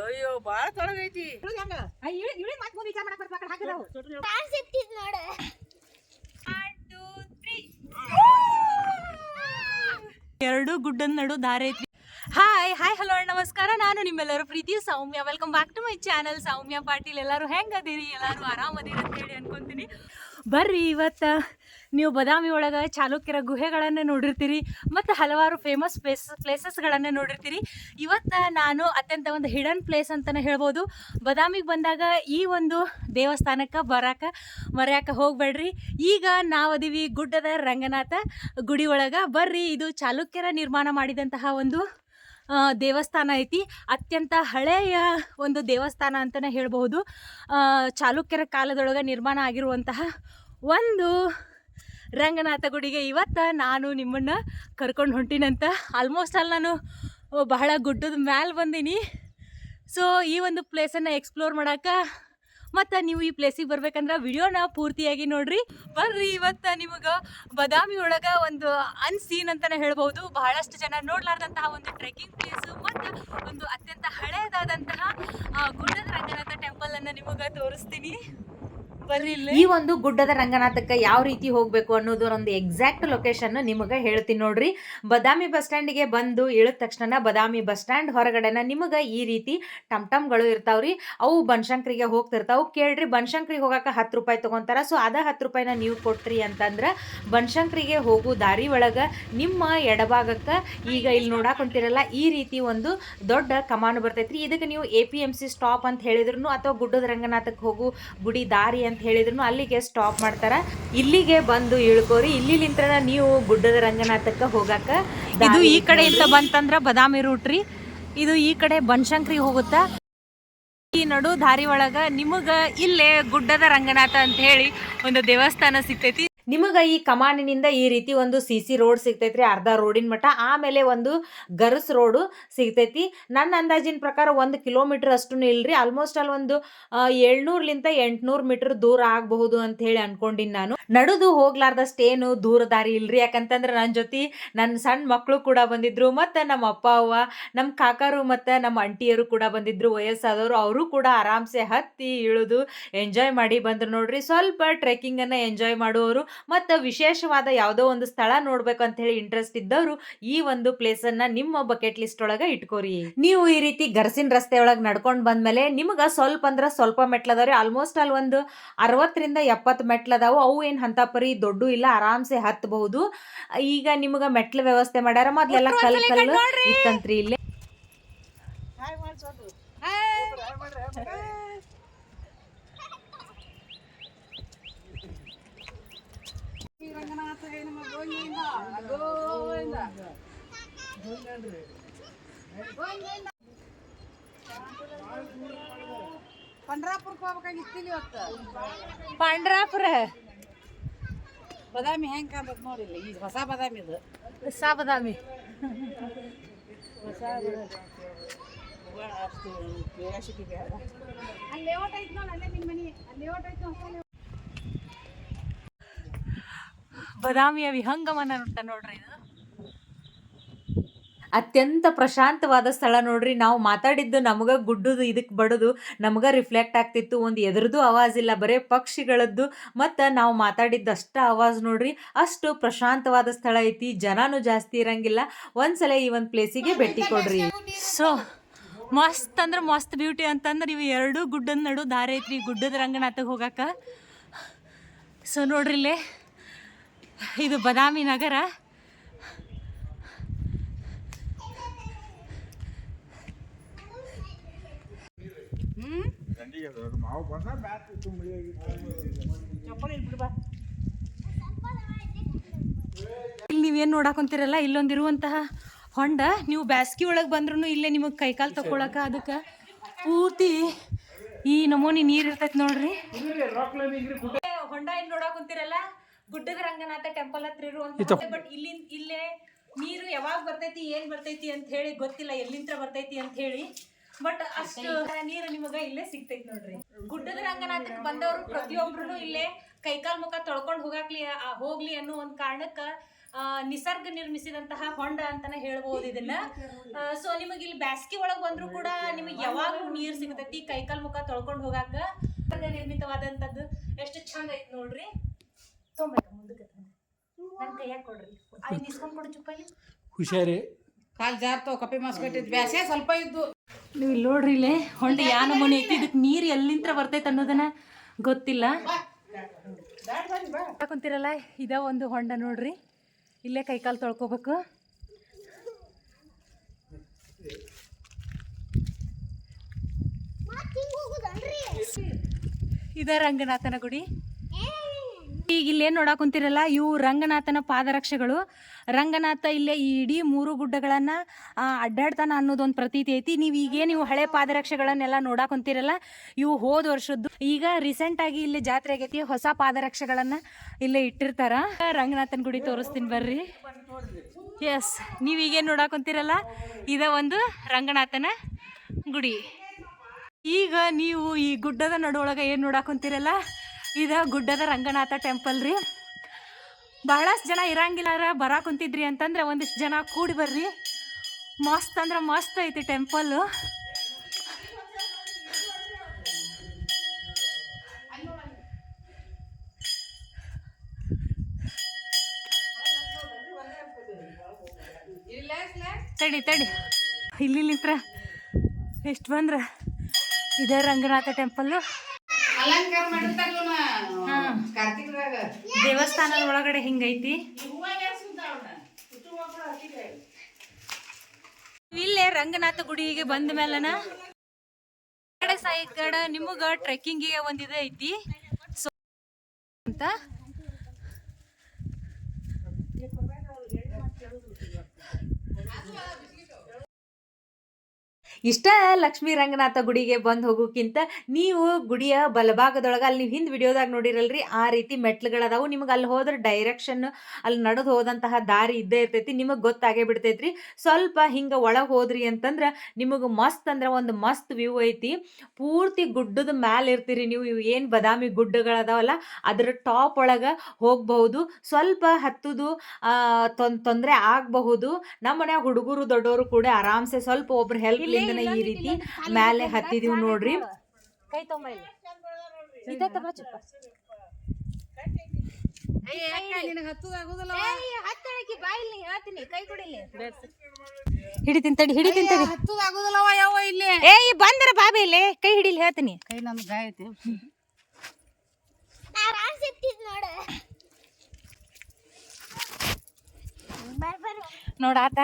ಅಯ್ಯೋ ಬಾಳ ತೊಳಗೈತಿ. ಎರಡು ಗುಡ್ಡದ ನಡು ದಾರಿ ಐತಿ. ಹಾಯ್ ಹಾಯ್ ಹಲೋ ನಮಸ್ಕಾರ. ನಾನು ನಿಮ್ಮೆಲ್ಲರೂ Preethi Soumya. Welcome back to my channel Soumya Patil. ಎಲ್ಲರೂ ಹೆಂಗದಿರಿ ಎಲ್ಲರೂ ಆರಾಮದಿರಿ ಅಂತೇಳಿ ಅನ್ಕೊಂತೀನಿ. ಬರ್ರಿ ಇವತ್ತು. ನೀವು ಬದಾಮಿ ಒಳಗೆ ಚಾಲುಕ್ಯರ ಗುಹೆಗಳನ್ನು ನೋಡಿರ್ತೀರಿ, ಮತ್ತು ಹಲವಾರು ಫೇಮಸ್ ಪ್ಲೇಸ್ ಪ್ಲೇಸಸ್ಗಳನ್ನು ನೋಡಿರ್ತೀರಿ. ಇವತ್ತು ನಾನು ಅತ್ಯಂತ ಒಂದು ಹಿಡನ್ ಪ್ಲೇಸ್ ಅಂತಲೇ ಹೇಳ್ಬೋದು. ಬದಾಮಿಗೆ ಬಂದಾಗ ಈ ಒಂದು ದೇವಸ್ಥಾನಕ್ಕೆ ಬರಾಕ, ಮರ್ಯಾಕ ಹೋಗ್ಬೇಡ್ರಿ. ಈಗ ನಾವದೀವಿ ಗುಡ್ಡದ ರಂಗನಾಥ ಗುಡಿ ಒಳಗೆ. ಬರ್ರಿ, ಇದು ಚಾಲುಕ್ಯರ ನಿರ್ಮಾಣ ಮಾಡಿದಂತಹ ಒಂದು ದೇವಸ್ಥಾನ ಐತಿ. ಅತ್ಯಂತ ಹಳೆಯ ಒಂದು ದೇವಸ್ಥಾನ ಅಂತಲೇ ಹೇಳ್ಬಹುದು. ಚಾಲುಕ್ಯರ ಕಾಲದೊಳಗೆ ನಿರ್ಮಾಣ ಆಗಿರುವಂತಹ ಒಂದು ರಂಗನಾಥ ಗುಡಿಗೆ ಇವತ್ತು ನಾನು ನಿಮ್ಮನ್ನು ಕರ್ಕೊಂಡು ಹೊಂಟಿನಂತ. ಆಲ್ಮೋಸ್ಟ್ ಅಲ್ಲಿ ನಾನು ಬಹಳ ಗುಡ್ಡದ ಮ್ಯಾಲೆ ಬಂದೀನಿ. ಸೊ ಈ ಒಂದು ಪ್ಲೇಸನ್ನು ಎಕ್ಸ್ಪ್ಲೋರ್ ಮಾಡೋಕೆ ಮತ್ತು ನೀವು ಈ ಪ್ಲೇಸಿಗೆ ಬರ್ಬೇಕಂದ್ರೆ ವಿಡಿಯೋನ ಪೂರ್ತಿಯಾಗಿ ನೋಡ್ರಿ. ಬರ್ರಿ ಇವತ್ತು ನಿಮಗೆ ಬದಾಮಿ ಒಳಗೆ ಒಂದು ಅನ್ಸೀನ್ ಅಂತಲೇ ಹೇಳ್ಬೋದು ಬಹಳಷ್ಟು ಜನ ನೋಡ್ಲಾರ್ದಂತಹ ಒಂದು ಟ್ರೆಕ್ಕಿಂಗ್ ಪ್ಲೇಸು ಮತ್ತು ಒಂದು ಅತ್ಯಂತ ಹಳೆಯದಾದಂತಹ ಗುಡ್ಡದ ರಂಗನಾಥ ಟೆಂಪಲನ್ನು ನಿಮಗೆ ತೋರಿಸ್ತೀನಿ. ಈ ಒಂದು ಗುಡ್ಡದ ರಂಗನಾಥಕ್ಕೆ ಯಾವ ರೀತಿ ಹೋಗಬೇಕು ಅನ್ನೋದು ಒಂದು ಎಕ್ಸಾಕ್ಟ್ ಲೊಕೇಶನ್ ನಿಮಗೆ ಹೇಳ್ತೀನಿ ನೋಡ್ರಿ. ಬದಾಮಿ ಬಸ್ ಸ್ಟ್ಯಾಂಡಿಗೆ ಬಂದು ಇಳಿದ ತಕ್ಷಣ ಬದಾಮಿ ಬಸ್ ಸ್ಟ್ಯಾಂಡ್ ಹೊರಗಡೆನ ನಿಮಗೆ ಈ ರೀತಿ ಟಮ್ ಟಮ್ಗಳು ಇರ್ತಾವ್ರಿ. ಅವು ಬನಶಂಕರಿಗೆ ಹೋಗ್ತಿರ್ತಾವೆ. ಕೇಳ್ರಿ ಬನಶಂಕರಿಗೆ ಹೋಗಕ್ಕೆ ಹತ್ತು ರೂಪಾಯಿ ತಗೊಂತಾರ. ಸೊ ಅದ ಹತ್ತು ರೂಪಾಯಿನ ನೀವು ಕೊಟ್ರಿ ಅಂತಂದ್ರೆ ಬನಶಂಕರಿಗೆ ಹೋಗು ದಾರಿ ಒಳಗೆ ನಿಮ್ಮ ಎಡಭಾಗಕ್ಕೆ ಈಗ ಇಲ್ಲಿ ನೋಡಾಕ್ ಹೊಂಟಿರಲ್ಲ ಈ ರೀತಿ ಒಂದು ದೊಡ್ಡ ಕಮಾನು ಬರ್ತೈತ್ರಿ. ಇದಕ್ಕೆ ನೀವು A P M C stop ಅಂತ ಹೇಳಿದ್ರು ಅಥವಾ ಗುಡ್ಡದ ರಂಗನಾಥಕ್ಕೆ ಹೋಗು ಗುಡಿ ದಾರಿ ಅಂತ ಹೇಳಿದ್ರು ಅಲ್ಲಿಗೆ ಸ್ಟಾಪ್ ಮಾಡ್ತಾರ. ಇಲ್ಲಿಗೆ ಬಂದು ಇಳ್ಕೋರಿ ಇಲ್ಲಿಲಿಂತ್ರ ನೀವು ಗುಡ್ಡದ ರಂಗನಾಥಕ್ಕೆ ಹೋಗಾಕ ಇದು ಈ ಕಡೆ ಇಂತ ಬಂತಂದ್ರ ಬದಾಮಿ ರೂಟ್ ರೀ. ಇದು ಈ ಕಡೆ ಬನಶಂಕರಿ ಹೋಗುತ್ತಾ? ಈ ನಡು ದಾರಿ ಒಳಗ ನಿಮಗ ಇಲ್ಲೇ ಗುಡ್ಡದ ರಂಗನಾಥ ಅಂತ ಹೇಳಿ ಒಂದು ದೇವಸ್ಥಾನ ಸಿಗ್ತೈತಿ. ನಿಮಗೆ ಈ ಕಮಾನಿನಿಂದ ಈ ರೀತಿ ಒಂದು ಸಿ ಸಿ ರೋಡ್ ಸಿಗ್ತೈತ್ರಿ, ಅರ್ಧ ರೋಡಿನ ಮಟ್ಟ ಆಮೇಲೆ ಒಂದು ಗರಸ್ ರೋಡು ಸಿಗ್ತೈತಿ. ನನ್ನ ಅಂದಾಜಿನ ಪ್ರಕಾರ ಒಂದು ಕಿಲೋಮೀಟರ್ ಅಷ್ಟು ಇಲ್ರಿ ಆಲ್ಮೋಸ್ಟ್ ಅಲ್ಲಿ ಒಂದು ಏಳ್ನೂರ್ಲಿಂತ ಎಂಟ್ನೂರು ಮೀಟರ್ ದೂರ ಆಗಬಹುದು ಅಂತ ಹೇಳಿ ಅನ್ಕೊಂಡಿನಿ ನಾನು. ನಡುದು ಹೋಗ್ಲಾರ್ದಷ್ಟೇನು ದೂರ ದಾರಿ ಇಲ್ರಿ, ಯಾಕಂತಂದ್ರೆ ನನ್ನ ಜೊತೆ ನನ್ನ ಸಣ್ಣ ಮಕ್ಕಳು ಕೂಡ ಬಂದಿದ್ರು, ಮತ್ತು ನಮ್ಮ ಅಪ್ಪ, ಅವ್ವ ನಮ್ಮ ಕಾಕಾರು ಮತ್ತು ನಮ್ಮ ಅಂಟಿಯರು ಕೂಡ ಬಂದಿದ್ರು, ವಯಸ್ಸಾದವರು, ಅವರು ಕೂಡ ಆರಾಮ್ಸೆ ಹತ್ತಿ ಇಳಿದು ಎಂಜಾಯ್ ಮಾಡಿ ಬಂದ್ರು ನೋಡ್ರಿ. ಸ್ವಲ್ಪ ಟ್ರೆಕ್ಕಿಂಗನ್ನು ಎಂಜಾಯ್ ಮಾಡುವವರು ಮತ್ತು ವಿಶೇಷವಾದ ಯಾವುದೋ ಒಂದು ಸ್ಥಳ ನೋಡ್ಬೇಕು ಅಂತ ಹೇಳಿ ಇಂಟ್ರೆಸ್ಟ್ ಇದ್ದವರು ಈ ಒಂದು ಪ್ಲೇಸನ್ನು ನಿಮ್ಮ ಬಕೆಟ್ ಲಿಸ್ಟ್ ಒಳಗೆ ಇಟ್ಕೋರಿ. ನೀವು ಈ ರೀತಿ ಗರ್ಸಿನ ರಸ್ತೆ ಒಳಗೆ ನಡ್ಕೊಂಡು ಬಂದ್ಮೇಲೆ ನಿಮ್ಗೆ ಸ್ವಲ್ಪ ಅಂದ್ರೆ ಸ್ವಲ್ಪ ಮೆಟ್ಲದವ್ರಿ ಆಲ್ಮೋಸ್ಟ್ ಅಲ್ಲಿ ಒಂದು ಅರವತ್ತರಿಂದ ಎಪ್ಪತ್ತು ಮೆಟ್ಲದಾವು ಅವು ಏನು ಹಂತ ಪರಿ ದೊಡ್ಡ ಇಲ್ಲ ಆರಾಮ್ಸೆ ಹತ್ತಬಹುದು ಈಗ ನಿಮ್ಗೆ ಮೆಟ್ಲು ವ್ಯವಸ್ಥೆ ಮಾಡ್ಯಾರ. ಮೊದಲೆಲ್ಲ ಕಲ್ ಕಲ್ಲು ಇತ್ತಂತ್ರಿ ಇಲ್ಲಿ ಹಾಯ್ ಮಾಡ್ಸೋದು ರಂಗನಾಥ ನಮ್ಮ ಗೋವಿಂದ ಗೋವಿಂದ ಪಂಡ್ರಾಪುರಕ್ಕೆ ಹೋಗ್ಬೇಕಾಗಿತ್ತು ಇಲ್ಲಿ ಇವತ್ತು ಪಾಂಡ್ರಾಪುರ. ಬದಾಮಿ ಹೆಂಗ್ ಕಾಣ್ತದ ನೋಡಿಲ್ಲ ಈಗ ಹೊಸ ಬದಾಮಿ ಇದು. ಸಾ ಬದಾಮಿ. ಹೊಸ ಬದಾಮಿ. ಭಾಳ ಅಷ್ಟು ಕ್ಯೂರಿಯಾಸಿಟಿ ಬೇಡ ಅಲ್ಲಿ ಲೇಔಟ್ ಐತಿ ನೋಡಿ ಅಲ್ಲೇ ನಿಮ್ಮ ಮನೆ. ಅಲ್ಲಿ ಲೇಔಟ್ ಐತಿ ಹೊಸ ಬದಾಮಿಯ ವಿಹಂಗಮನ ಉಂಟ ನೋಡ್ರಿ ಇದು. ಅತ್ಯಂತ ಪ್ರಶಾಂತವಾದ ಸ್ಥಳ ನೋಡ್ರಿ. ನಾವು ಮಾತಾಡಿದ್ದು ನಮಗ ಗುಡ್ಡದು ಇದಕ್ಕೆ ಬಡದು ನಮಗ ರಿಫ್ಲೆಕ್ಟ್ ಆಗ್ತಿತ್ತು. ಒಂದು ಎದುರದು ಆವಾಜ್ ಇಲ್ಲ ಬರೇ ಪಕ್ಷಿಗಳದ್ದು. ಮತ್ತು ನಾವು ಮಾತಾಡಿದ್ದು ಅಷ್ಟ ಆವಾಜ್ ನೋಡ್ರಿ. ಅಷ್ಟು ಪ್ರಶಾಂತವಾದ ಸ್ಥಳ ಐತಿ. ಜನನೂ ಜಾಸ್ತಿ ಇರಂಗಿಲ್ಲ. ಒಂದ್ಸಲ ಈ ಒಂದು ಪ್ಲೇಸಿಗೆ ಭೇಟಿ ಕೊಡ್ರಿ. ಸೊ ಮಸ್ತ್ ಅಂದ್ರೆ ಮಸ್ತ್ ಬ್ಯೂಟಿ ಅಂತಂದ್ರೆ ಇವು ಎರಡು ಗುಡ್ಡದ ನಡು ದಾರಿ ಐತ್ರಿ. ಗುಡ್ಡದ ರಂಗನಾಥಗೆ ಹೋಗಾಕ. ಸೊ ನೋಡ್ರಿ ಇಲ್ಲೇ ಇದು ಬದಾಮಿ ನಗರ? ಇಲ್ಲಿ ನೀವೇನು ನೋಡಾಕೊಂತೀರಲ್ಲ ಇಲ್ಲೊಂದಿರುವಂತಹ ಹೊಂಡ ನೀವು ಬ್ಯಾಸ್ಗಿ ಒಳಗೆ ಬಂದ್ರೂ ಇಲ್ಲೇ ನಿಮಗೆ ಕೈಕಾಲು ತಗೊಳಕ ಅದಕ್ಕೆ ಪೂರ್ತಿ ಈ ನಮೂನಿ ನೀರು ಇರ್ತೈತಿ ನೋಡ್ರಿ. ಹೊಂಡ ಏನು ನೋಡಾಕೊಂತೀರಲ್ಲ ಗುಡ್ಡದ ರಂಗನಾಥ ಟೆಂಪಲ್ ಹತ್ರ ಇರುವಂತ ಬಟ್ ಇಲ್ಲಿ ಇಲ್ಲೇ ನೀರು ಯಾವಾಗ ಬರ್ತೈತಿ ಏನ್ ಬರ್ತೈತಿ ಅಂತ ಹೇಳಿ ಗೊತ್ತಿಲ್ಲ ಎಲ್ಲಿಂದ ಬರ್ತೈತಿ ಅಂತ ಹೇಳಿ. ಬಟ್ ಅಷ್ಟು ನೀರು ನಿಮಗ ಇಲ್ಲೇ ಸಿಗ್ತೈತಿ ನೋಡ್ರಿ. ಗುಡ್ಡದ ರಂಗನಾಥಕ್ಕೆ ಬಂದವರು ಪ್ರತಿಯೊಬ್ರು ಇಲ್ಲೇ ಕೈಕಾಲ್ ಮುಖ ತೊಳ್ಕೊಂಡು ಹೋಗಾಕ್ಲಿ ಹೋಗ್ಲಿ ಅನ್ನೋ ಒಂದ್ ಕಾರಣಕ್ಕ ಆ, ನಿಸರ್ಗ ನಿರ್ಮಿಸಿದಂತಹ ಹೊಂಡ ಅಂತಾನೆ ಹೇಳ್ಬೋದು ಇದನ್ನ. ಸೊ ನಿಮಗೆ ಇಲ್ಲಿ ಬ್ಯಾಸ್ಗಿ ಒಳಗ್ ಬಂದ್ರು ಕೂಡ ನಿಮಗೆ ಯಾವಾಗ್ಲೂ ನೀರ್ ಸಿಗತೈತಿ ಕೈಕಾಲ್ ಮುಖ ತೊಳ್ಕೊಂಡು ಹೋಗಾಕ. ನಿರ್ಮಿತವಾದಂತದ್ದು ಎಷ್ಟು ಚಂದ ಐತಿ ನೋಡ್ರಿ. ತೊಂಬತ್ತ ಮುಂದಕ್ಕೆ ನನ್ನ ಕೈಯಾಗ ಕೊಡ್ರಿ. ಐದು ಇಸ್ಕೊಂಡ್ ಕೊಡು ಚುಪ್ಪಲ್ಲಿ ಹುಷಾರಿ. ಕಾಲ್ ಜಾರ್ತವ ಕಪ್ಪಿ ಮಾಸ್ ಕಟ್ಟಿದ್ ಬ್ಯಾಸೆ ಸ್ವಲ್ಪ ಇದ್ದು. ನೀವು ಇಲ್ಲಿ ನೋಡ್ರಿ ಇಲ್ಲೇ ಹೊಂಡ ಯಾ ನಮೂನಿ ಐತಿ ಇದಕ್ಕೆ ನೀರು ಎಲ್ಲಿಂದ ಬರ್ತೈತೆ ಅನ್ನೋದನ್ನ ಗೊತ್ತಿಲ್ಲ. ಕುಂತಿರಲ್ಲ ಇದ ಒಂದು ಹೊಂಡ ನೋಡ್ರಿ. ಇಲ್ಲೇ ಕೈಕಾಲು ತೊಳ್ಕೊಬೇಕು. ಇದ ರಂಗನಾಥನ ಗುಡಿ. ಈಗ ಇಲ್ಲೇನು ನೋಡಕ್ ಕುಂತಿರಲ್ಲ, ಇವು ರಂಗನಾಥನ ಪಾದರಕ್ಷೆಗಳು. ರಂಗನಾಥ ಇಲ್ಲೇ ಈ ಇಡೀ ಮೂರು ಗುಡ್ಡಗಳನ್ನು ಅಡ್ಡಾಡ್ತಾನ ಅನ್ನೋದೊಂದು ಪ್ರತೀತಿ ಐತಿ. ನೀವು ಈಗೇ ನೀವು ಹಳೆ ಪಾದರಕ್ಷೆಗಳನ್ನೆಲ್ಲ ನೋಡಕ್ ಕುಂತಿರಲ್ಲ, ಇವು ಹೋದ ವರ್ಷದ್ದು. ಈಗ ರೀಸೆಂಟ್ ಆಗಿ ಇಲ್ಲಿ ಜಾತ್ರೆ ಆಗೈತಿ, ಹೊಸ ಪಾದರಕ್ಷೆಗಳನ್ನ ಇಲ್ಲೇ ಇಟ್ಟಿರ್ತಾರ. ರಂಗನಾಥನ ಗುಡಿ ತೋರಿಸ್ತೀನಿ ಬರ್ರಿ. ಎಸ್ ನೀವು ಈಗೇನು ನೋಡಕ್ ಕುಂತಿರಲ್ಲ, ಇದ ಒಂದು ರಂಗನಾಥನ ಗುಡಿ. ಈಗ ನೀವು ಈ ಗುಡ್ಡದ ನಡುವೊಳಗ ಏನು ನೋಡಕ್ ಕುಂತಿರಲ್ಲ ಇದ ಗುಡ್ಡದ ರಂಗನಾಥ ಟೆಂಪಲ್ ರೀ. ಬಹಳಷ್ಟು ಜನ ಇರಂಗಿಲ್ಲಾರ ಬರ ಕುಂತಿದ್ರಿ ಅಂತಂದ್ರೆ ಒಂದಿಷ್ಟು ಜನ ಕೂಡಿ ಬರ್ರಿ. ಮಸ್ತ್ ಅಂದ್ರೆ ಮಸ್ತ್ ಐತಿ ಟೆಂಪಲ್ ತಡಿ ತಡಿ. ಇಲ್ಲಿ ನಿಂತ್ರ ಎಷ್ಟು ಬಂದ್ರ? ಇದೇ ರಂಗನಾಥ ಟೆಂಪಲ್ಲು ಅಲಂಕಾರ ಮಾಡಿರ್ತಾರಲ್ಲ ಕಾರ್ತಿಕದಾಗ. ದೇವಸ್ಥಾನದ ಒಳಗಡೆ ಹಿಂಗೈತಿ. ಇಲ್ಲೇ ರಂಗನಾಥ ಗುಡಿಗೆ ಬಂದ ಮೇಲನ ಕಡೆ ಸೈಡ್ ನಿಮಗ ಟ್ರೆಕ್ಕಿಂಗಿಗೆ ಗೆ ಇದು ಐತಿ. ಸೊ ಅಂತ. ಇಷ್ಟ ಲಕ್ಷ್ಮೀ ರಂಗನಾಥ ಗುಡಿಗೆ ಬಂದು ಹೋಗೋಕ್ಕಿಂತ ನೀವು ಗುಡಿಯ ಬಲಭಾಗದೊಳಗೆ ಅಲ್ಲಿ ನೀವು ಹಿಂದೆ ವಿಡಿಯೋದಾಗ ನೋಡಿರಲ್ರಿ, ಆ ರೀತಿ ಮೆಟ್ಲುಗಳದಾವು. ನಿಮಗೆ ಅಲ್ಲಿ ಹೋದ್ರೆ ಡೈರೆಕ್ಷನ್ ಅಲ್ಲಿ ನಡೆದು ಹೋದಂತಹ ದಾರಿ ಇದ್ದೇ ಇರ್ತೈತಿ, ನಿಮಗೆ ಗೊತ್ತಾಗೇ ಬಿಡ್ತೈತ್ರಿ. ಸ್ವಲ್ಪ ಹಿಂಗೆ ಒಳಗೆ ಹೋದ್ರಿ ಅಂತಂದ್ರೆ ನಿಮಗೆ ಮಸ್ತ್ ಅಂದ್ರೆ ಒಂದು ಮಸ್ತ್ ವ್ಯೂ ಐತಿ. ಪೂರ್ತಿ ಗುಡ್ಡದ ಮ್ಯಾಲೆ ಇರ್ತೀರಿ ನೀವು, ಇವು ಏನು ಬದಾಮಿ ಗುಡ್ಡಗಳದಾವಲ್ಲ, ಅದರ ಟಾಪ್ ಒಳಗೆ ಹೋಗಬಹುದು. ಸ್ವಲ್ಪ ಹತ್ತುದು ತೊಂದರೆ ಆಗಬಹುದು. ನಮ್ಮ ಮನ್ಯಾಗ ಹುಡುಗರು ದೊಡ್ಡವರು ಕೂಡ ಆರಾಮ್ಸೆ ಸ್ವಲ್ಪ ಒಬ್ರು ಹೆಲ್ಪ್ ಲಿಂದನೇ ಈ ರೀತಿ ಮ್ಯಾಲೆ ಹತ್ತಿದೀವಿ ನೋಡ್ರಿ. ಕೈ ಹಿಡಿ ತಿಂತಡಿ ಹತ್ತುದಾಗುದಿಲ್ಲವ ಯಾವ ಇಲ್ಲಿ? ಏ ಈ ಬಂದ್ರ ಬಾಬಿ ಇಲ್ಲಿ. ಕೈ ಹಿಡಿಲಿ ಹೇಳ್ತೀನಿ. ಕೈ ನಮ್ಗೆ ಗಾಯ ಐತಿ. ನೋಡಾತ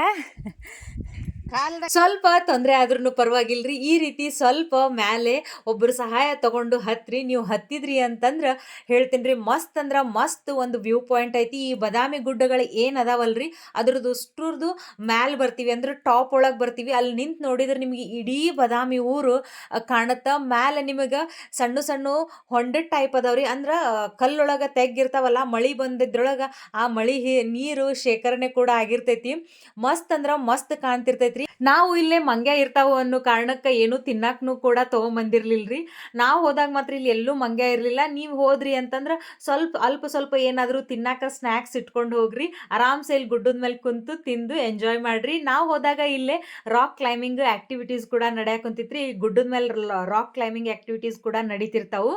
ಸ್ವಲ್ಪ ತೊಂದರೆ ಆದ್ರೂ ಪರವಾಗಿಲ್ರಿ. ಈ ರೀತಿ ಸ್ವಲ್ಪ ಮ್ಯಾಲೆ ಒಬ್ರು ಸಹಾಯ ತಗೊಂಡು ಹತ್ರಿ, ನೀವು ಹತ್ತಿದ್ರಿ ಅಂತಂದ್ರೆ ಹೇಳ್ತೀನಿ ಮಸ್ತ್ ಅಂದ್ರ ಮಸ್ತ್ ಒಂದು ವ್ಯೂ ಪಾಯಿಂಟ್ ಐತಿ. ಈ ಬದಾಮಿ ಗುಡ್ಡಗಳು ಏನ್ ಅದಾವಲ್ರಿ? ಅದ್ರದ್ದು ಅಷ್ಟ್ರದ್ದು ಮ್ಯಾಲೆ ಬರ್ತೀವಿ ಅಂದ್ರೆ ಟಾಪ್ ಒಳಗೆ ಬರ್ತೀವಿ. ಅಲ್ಲಿ ನಿಂತು ನೋಡಿದ್ರೆ ನಿಮಗೆ ಇಡೀ ಬದಾಮಿ ಊರು ಕಾಣುತ್ತ. ಮ್ಯಾಲೆ ನಿಮಗೆ ಸಣ್ಣ ಸಣ್ಣ ಹೊಂಡದ ಟೈಪ್ ಅದಾವ್ರಿ. ಅಂದ್ರ ಕಲ್ಲೊಳಗ ತೆಗ್ಗಿರ್ತಾವಲ್ಲ, ಮಳಿ ಬಂದಿದ್ರೊಳಗ ಆ ಮಳಿ ನೀರು ಶೇಖರಣೆ ಕೂಡ ಆಗಿರ್ತೈತಿ. ಮಸ್ತ್ ಅಂದ್ರ ಮಸ್ತ್ ಕಾಣ್ತಿರ್ತೈತ್ರಿ ನಾವು ಇಲ್ಲೇ ಮಂಗ್ಯ ಇರ್ತಾವ ಅನ್ನೋ ಕಾರಣಕ್ಕೆ ಏನು ತಿನ್ನಕ್ನು ಕೂಡ ತೊಗೊಂಬಂದಿರ್ಲಿಲ್ರಿ. ನಾವು ಹೋದಾಗ ಮಾತ್ರ ಇಲ್ಲಿ ಎಲ್ಲೂ ಮಂಗ್ಯ ಇರಲಿಲ್ಲ. ನೀವು ಹೋದ್ರಿ ಅಂತಂದ್ರೆ ಸ್ವಲ್ಪ, ಅಲ್ಪ ಸ್ವಲ್ಪ ಏನಾದರೂ ತಿನ್ನಾಕ ಸ್ನ್ಯಾಕ್ಸ್ ಇಟ್ಕೊಂಡು ಹೋಗ್ರಿ. ಆರಾಮ್ಸೆ ಇಲ್ಲಿ ಗುಡ್ಡದ ಮೇಲೆ ಕುಂತು ತಿಂದು ಎಂಜಾಯ್ ಮಾಡ್ರಿ. ನಾವು ಹೋದಾಗ ಇಲ್ಲೇ ರಾಕ್ ಕ್ಲೈಂಬಿಂಗ್ ಆಕ್ಟಿವಿಟೀಸ್ ಕೂಡ ನಡೆಯಕ್ ಕುಂತಿತ್ರಿ. ಈ ಗುಡ್ಡದ ಮೇಲೆ ರಾಕ್ ಕ್ಲೈಂಬಿಂಗ್ ಆಕ್ಟಿವಿಟೀಸ್ ಕೂಡ ನಡೀತಿರ್ತಾವು.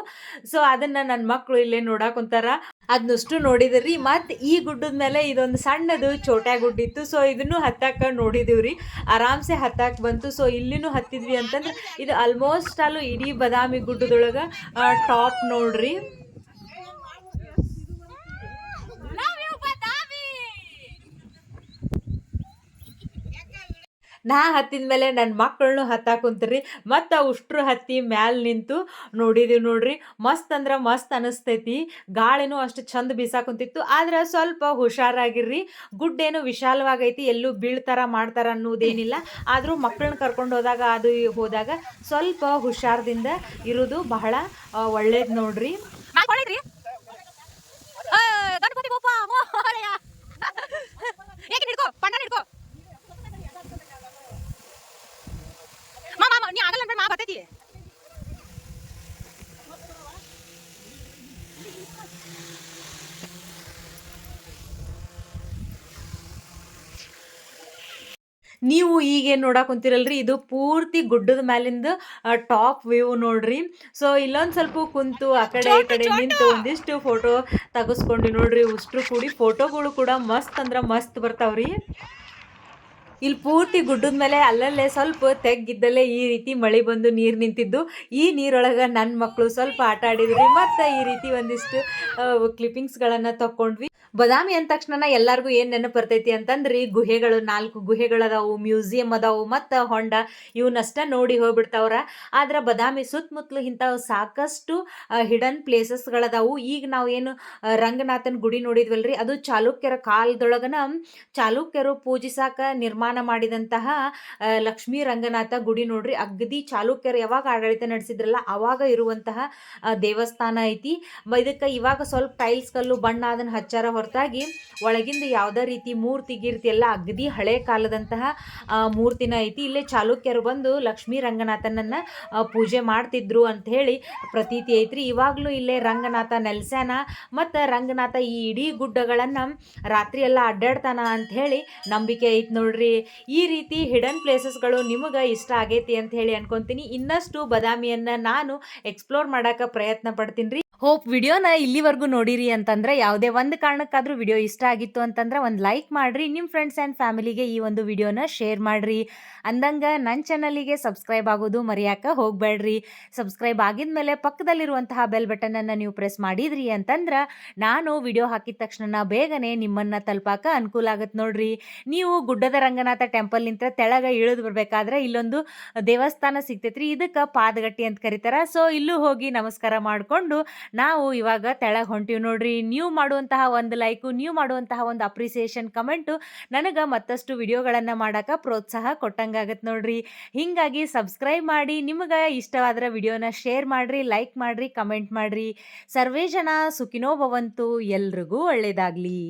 ಸೊ ಅದನ್ನ ನನ್ನ ಮಕ್ಕಳು ಇಲ್ಲೇ ನೋಡಾಕ್ ಕುಂತಾರ. ಅದನ್ನಷ್ಟು ನೋಡಿದ್ರಿ. ಮತ್ತು ಈ ಗುಡ್ಡದ ಮೇಲೆ ಇದೊಂದು ಸಣ್ಣದು ಚೋಟಾ ಗುಡ್ಡಿತ್ತು. ಸೊ ಇದನ್ನು ಹತ್ತಾಕ ರೀ ಆರಾಮ್ಸೆ ಹತ್ತಾಕ ಬಂತು. ಸೊ ಇಲ್ಲಿನೂ ಹತ್ತಿದ್ವಿ ಅಂತಂದ್ರೆ ಇದು ಆಲ್ಮೋಸ್ಟ್ ಅಲ್ಲೂ ಇಡೀ ಬದಾಮಿ ಗುಡ್ಡದೊಳಗೆ ಟಾಪ್ ನೋಡ್ರಿ. ನಾ ಹತ್ತಿದ ಮೇಲೆ ನನ್ನ ಮಕ್ಕಳನ್ನು ಹತ್ತಾಕ್ ಕುಂತ್ರಿ, ಮತ್ತು ಉಷ್ಟ್ರು ಹತ್ತಿ ಮ್ಯಾಲೆ ನಿಂತು ನೋಡಿದೀವಿ ನೋಡ್ರಿ, ಮಸ್ತ್ ಅಂದ್ರೆ ಮಸ್ತ್ ಅನಿಸ್ತೈತಿ, ಗಾಳಿನೂ ಅಷ್ಟು ಚಂದ ಬೀಸಾಕ್ ಕುಂತಿತ್ತು, ಆದ್ರೆ ಸ್ವಲ್ಪ ಹುಷಾರಾಗಿರ್ರಿ, ಗುಡ್ಡೇನು ವಿಶಾಲವಾಗೈತಿ, ಎಲ್ಲೂ ಬೀಳ್ತಾರ ಮಾಡ್ತಾರ ಅನ್ನೋದೇನಿಲ್ಲ, ಆದರೂ ಮಕ್ಕಳನ್ನ ಕರ್ಕೊಂಡು ಹೋದಾಗ ಅದು ಹೋದಾಗ ಸ್ವಲ್ಪ ಹುಷಾರದಿಂದ ಇರೋದು ಬಹಳ ಒಳ್ಳೇದು ನೋಡ್ರಿ. ಗಣಪತಿ ನೀ ಆಗಲ್ಲ ಅನ್ಬೇಡ ಮಾ ಬರ್ತೈತಿ. ನೀವು ಈಗೇನು ಇದು ಪೂರ್ತಿ ಗುಡ್ಡದ ಮ್ಯಾಲಿಂದ ಟಾಪ್ ವ್ಯೂ ನೋಡ್ರಿ. ಸೊ ಇಲ್ಲೊಂದು ಸ್ವಲ್ಪ ಕುಂತು ಆ ಕಡೆ ಈ ಕಡೆ ನಿಂತು ಒಂದಿಷ್ಟು ಫೋಟೋ ತಗಸ್ಕೊಂಡಿ ನೋಡ್ರಿ. ಉಷ್ಟ್ರು ಕೂಡಿ ಫೋಟೋಗಳು ಕೂಡ ಮಸ್ತ್ ಅಂದ್ರೆ ಮಸ್ತ್ ಬರ್ತಾವ್ರಿ. ಇಲ್ಲಿ ಪೂರ್ತಿ ಗುಡ್ಡದ ಮೇಲೆ ಅಲ್ಲಲ್ಲೇ ಸ್ವಲ್ಪ ತೆಗ್ಗಿದ್ದಲ್ಲೇ ಈ ರೀತಿ ಮಳೆ ಬಂದು ನೀರು ನಿಂತಿದ್ದು. ಈ ನೀರೊಳಗೆ ನನ್ನ ಮಕ್ಕಳು ಸ್ವಲ್ಪ ಆಟ ಆಡಿದ್ರಿ. ಮತ್ತು ಈ ರೀತಿ ಒಂದಿಷ್ಟು ಕ್ಲಿಪ್ಪಿಂಗ್ಸ್ಗಳನ್ನು ತಕ್ಕೊಂಡ್ವಿ. ಬದಾಮಿ ಅಂದ ತಕ್ಷಣ ಎಲ್ಲರಿಗೂ ಏನು ನೆನಪು ಬರ್ತೈತಿ ಅಂತಂದ್ರಿ. ಗುಹೆಗಳು ನಾಲ್ಕು ಗುಹೆಗಳು ಅದಾವು, ಮ್ಯೂಸಿಯಂ ಅದಾವು ಮತ್ತು ಹೊಂಡ ಇವನ್ನಷ್ಟ ನೋಡಿ ಹೋಗ್ಬಿಡ್ತಾವ್ರ. ಆದ್ರೆ ಬದಾಮಿ ಸುತ್ತಮುತ್ತಲು ಇಂಥವು ಸಾಕಷ್ಟು ಹಿಡನ್ ಪ್ಲೇಸಸ್ಗಳದಾವು ಈಗ ನಾವು ಏನು ರಂಗನಾಥನ ಗುಡಿ ನೋಡಿದ್ವಲ್ರಿ. ಅದು ಚಾಲುಕ್ಯರ ಕಾಲದೊಳಗನ ಚಾಲುಕ್ಯರು ಪೂಜಿಸಾಕ ನಿರ್ಮಾಣ ಮಾಡಿದಂತಹ ಲಕ್ಷ್ಮೀ ರಂಗನಾಥ ಗುಡಿ ನೋಡ್ರಿ. ಅಗದಿ ಚಾಲುಕ್ಯರು ಯಾವಾಗ ಆಡಳಿತ ನಡೆಸಿದ್ರಲ್ಲ, ಅವಾಗ ಇರುವಂತಹ ದೇವಸ್ಥಾನ ಐತಿ. ಇದಕ್ಕೆ ಇವಾಗ ಸ್ವಲ್ಪ ಟೈಲ್ಸ್ ಕಲ್ಲು ಬಣ್ಣ ಅದನ್ನ ಹಚ್ಚಾರ ಹೊರತಾಗಿ ಒಳಗಿಂದ ಯಾವುದೇ ರೀತಿ ಮೂರ್ತಿ ಗೀರ್ತಿ ಎಲ್ಲ ಅಗದಿ ಹಳೆ ಕಾಲದಂತಹ ಮೂರ್ತಿನ ಐತಿ. ಇಲ್ಲೇ ಚಾಲುಕ್ಯರು ಬಂದು ಲಕ್ಷ್ಮೀ ರಂಗನಾಥನನ್ನ ಪೂಜೆ ಮಾಡ್ತಿದ್ರು ಅಂತ ಹೇಳಿ ಪ್ರತೀತಿ ಐತ್ರಿ. ಇವಾಗಲೂ ಇಲ್ಲೇ ರಂಗನಾಥ ನೆಲ್ಸ್ಯಾನ ಮತ್ತು ರಂಗನಾಥ ಈ ಇಡೀ ಗುಡ್ಡಗಳನ್ನ ರಾತ್ರಿ ಎಲ್ಲ ಅಡ್ಡಾಡ್ತಾನ ಅಂತ ಹೇಳಿ ನಂಬಿಕೆ ಐತಿ ನೋಡ್ರಿ. ಈ ರೀತಿ ಹಿಡನ್ ಪ್ಲೇಸಸ್ಗಳು ನಿಮಗೆ ಇಷ್ಟ ಆಗೈತಿ ಅಂತ ಹೇಳಿ ಅನ್ಕೊಂತೀನಿ. ಇನ್ನಷ್ಟು ಬದಾಮಿಯನ್ನ ನಾನು ಎಕ್ಸ್ಪ್ಲೋರ್ ಮಾಡೋಕ್ಕೆ ಪ್ರಯತ್ನ ಪಡ್ತೀನಿ ರೀ ಹೋಪ್ ವಿಡಿಯೋನ ಇಲ್ಲಿವರೆಗೂ ನೋಡಿರಿ ಅಂತಂದ್ರೆ ಯಾವುದೇ ಒಂದು ಕಾರಣಕ್ಕಾದ್ರೂ ವಿಡಿಯೋ ಇಷ್ಟ ಆಗಿತ್ತು ಅಂತಂದ್ರೆ ಒಂದು ಲೈಕ್ ಮಾಡ್ರಿ ನಿಮ್ಮ ಫ್ರೆಂಡ್ಸ್ ಆ್ಯಂಡ್ ಫ್ಯಾಮಿಲಿಗೆ ಈ ಒಂದು ವಿಡಿಯೋನ ಶೇರ್ ಮಾಡ್ರಿ. ಅಂದಂಗ ನನ್ನ ಚಾನಲಿಗೆ ಸಬ್ಸ್ಕ್ರೈಬ್ ಆಗೋದು ಮರೆಯಾಕ ಹೋಗಬೇಡ್ರಿ ಸಬ್ಸ್ಕ್ರೈಬ್ ಆಗಿದ್ಮೇಲೆ ಪಕ್ಕದಲ್ಲಿರುವಂತಹ ಬೆಲ್ ಬಟನನ್ನು ನೀವು ಪ್ರೆಸ್ ಮಾಡಿದ್ರಿ ಅಂತಂದ್ರೆ ನಾನು ವಿಡಿಯೋ ಹಾಕಿದ ತಕ್ಷಣ ಬೇಗನೆ ನಿಮ್ಮನ್ನು ತಲುಪಾಕ ಅನುಕೂಲ ಆಗುತ್ತೆ ನೋಡ್ರಿ. ನೀವು ಗುಡ್ಡದ ರಂಗನಾಥ ಟೆಂಪಲ್ ನಿಂತ ತೆಳಗ ಇಳಿದು ಬರ್ಬೇಕಾದ್ರೆ ಇಲ್ಲೊಂದು ದೇವಸ್ಥಾನ ಸಿಗ್ತೈತ್ರಿ, ಇದಕ್ಕೆ ಪಾದಗಟ್ಟಿ ಅಂತ ಕರೀತಾರೆ. ಸೊ ಇಲ್ಲೂ ಹೋಗಿ ನಮಸ್ಕಾರ ಮಾಡಿಕೊಂಡು ನಾವು ಇವಾಗ ತೆಳಗೆ ಹೊಂಟಿವಿ ನೋಡ್ರಿ. ನೀವು ಮಾಡುವಂತಹ ಒಂದು ಲೈಕು ನೀವು ಮಾಡುವಂತಹ ಒಂದು ಅಪ್ರಿಸಿಯೇಷನ್ ಕಮೆಂಟು ನನಗೆ ಮತ್ತಷ್ಟು ವಿಡಿಯೋಗಳನ್ನು ಮಾಡೋಕೆ ಪ್ರೋತ್ಸಾಹ ಕೊಟ್ಟಂಗಾಗತ್ತೆ ನೋಡ್ರಿ. ಹೀಗಾಗಿ ಸಬ್ಸ್ಕ್ರೈಬ್ ಮಾಡಿ, ನಿಮಗೆ ಇಷ್ಟವಾದರೆ ವಿಡಿಯೋನ ಶೇರ್ ಮಾಡಿರಿ ಲೈಕ್ ಮಾಡಿರಿ ಕಮೆಂಟ್ ಮಾಡಿರಿ. ಸರ್ವೇ ಜನ ಸುಖಿನೋ ಭವಂತು, ಎಲ್ರಿಗೂ ಒಳ್ಳೆಯದಾಗಲಿ